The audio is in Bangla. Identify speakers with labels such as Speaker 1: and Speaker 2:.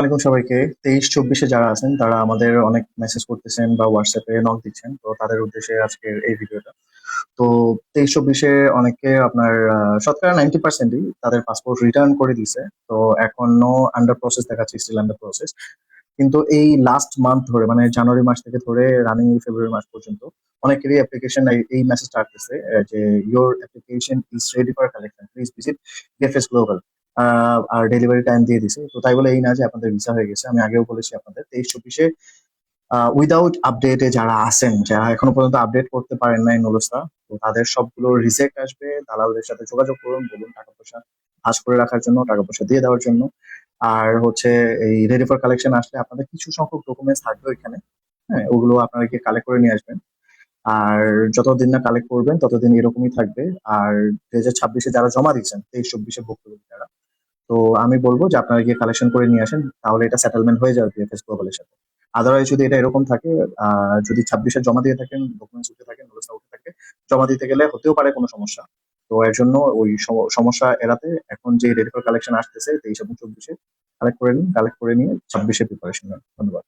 Speaker 1: আসসালামাইকুম সবাইকে। তেইশ চব্বিশে যারা আছেন, তারা আমাদের অনেক মেসেজ করতেছেন বা হোয়াটসঅ্যাপে নক দিচ্ছেন। তো তাদের উদ্দেশ্যে আজকের এই ভিডিওটা। তো তেইশ চব্বিশে অনেকে আপনার শতকরা নাইনটি পার্সেন্টই তাদের পাসপোর্ট রিটার্ন করে দিছে তো এখনও আন্ডার প্রসেস দেখাচ্ছে স্টিল আন্ডার প্রসেস কিন্তু এই লাস্ট মান্থ ধরে মানে জানুয়ারি মাস থেকে ধরে রানিং ফেব্রুয়ারি মাস পর্যন্ত, অনেকেরই অ্যাপ্লিকেশন এই মেসেজটা আসতেছে যে your application is ready for collection please visit DFS global R delivery time দিয়ে দিছে। তো তাই বলে এই না যে আপনাদের ভিসা হয়ে গেছে। আমি আগেও বলেছি আপনাদের, তেইশ চব্বিশে উইদাউট আপডেটে যারা আছেন, যারা এখনও পর্যন্ত আপডেট করতে পারেন নাই নলস্তা, তো তাদের সবগুলো রিজেক্ট আসবে। দালালদের সাথে যোগাযোগ করুন, বলুন টাকা পয়সা ভাস করে রাখার জন্য, টাকা পয়সা দিয়ে দেওয়ার জন্য। আর হচ্ছে এই রেডি ফর কালেকশন আসলে আপনাদের কিছু সংখ্যক ডকুমেন্টস থাকবে ওইখানে। হ্যাঁ ওগুলো আপনারা গিয়ে কালেক্ট করে নিয়ে আসবেন। আর যতদিন না কালেক্ট করবেন, ততদিন এরকমই থাকবে। আর দুই হাজার ছাব্বিশে যারা জমা দিচ্ছেন তেইশ চব্বিশে ভুক্তভোগী তো আমি বলব যে আপনারা গিয়ে কালেকশন করে নিয়ে আসেন, তাহলে এটা সেটেলমেন্ট হয়ে যাবে বিএফএস গ্লোবালের সাথে। আদারওয়াইজ যদি এটা এরকম থাকে যদি ছাব্বিশে জমা দিয়ে থাকেন ডকুমেন্টস উঠে থাকেন উঠে থাকে, জমা দিতে গেলে হতেও পারে কোনো সমস্যা। তো এর জন্য ওই সম- সমস্যা এড়াতে এখন যে রেডি ফর কালেকশন আসতেছে, তেইশ এবং চব্বিশে কালেক্ট করে নিন কালেক্ট করে নিয়ে ছাব্বিশে প্রিপারেশন ধন্যবাদ।